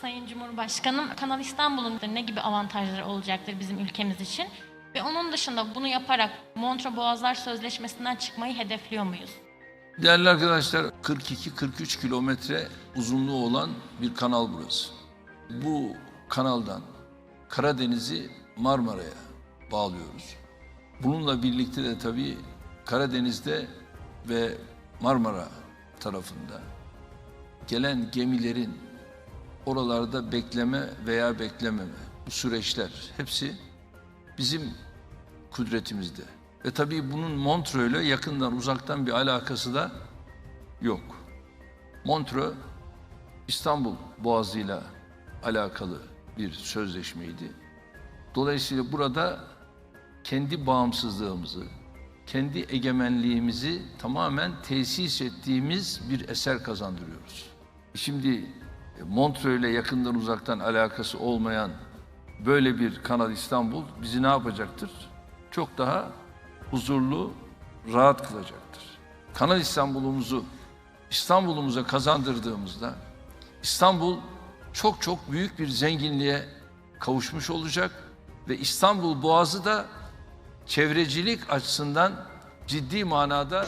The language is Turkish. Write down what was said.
Cumhurbaşkanım Kanal İstanbul'un ne gibi avantajları olacaktır bizim ülkemiz için? Ve onun dışında bunu yaparak Montreux Boğazlar Sözleşmesi'nden çıkmayı hedefliyor muyuz? Değerli arkadaşlar 42-43 kilometre uzunluğu olan bir kanal burası. Bu kanaldan Karadeniz'i Marmara'ya bağlıyoruz. Bununla birlikte de tabii Karadeniz'de ve Marmara tarafında gelen gemilerin oralarda bekleme veya beklememe bu süreçler hepsi bizim kudretimizde. Ve tabii bunun Montreux ile yakından uzaktan bir alakası da yok. Montreux İstanbul Boğazı'yla alakalı bir sözleşmeydi. Dolayısıyla burada kendi bağımsızlığımızı, kendi egemenliğimizi tamamen tesis ettiğimiz bir eser kazandırıyoruz. Şimdi Montreux ile yakından uzaktan alakası olmayan böyle bir Kanal İstanbul bizi ne yapacaktır? Çok daha huzurlu, rahat kılacaktır. Kanal İstanbul'umuzu İstanbul'umuza kazandırdığımızda İstanbul çok çok büyük bir zenginliğe kavuşmuş olacak ve İstanbul Boğazı da çevrecilik açısından ciddi manada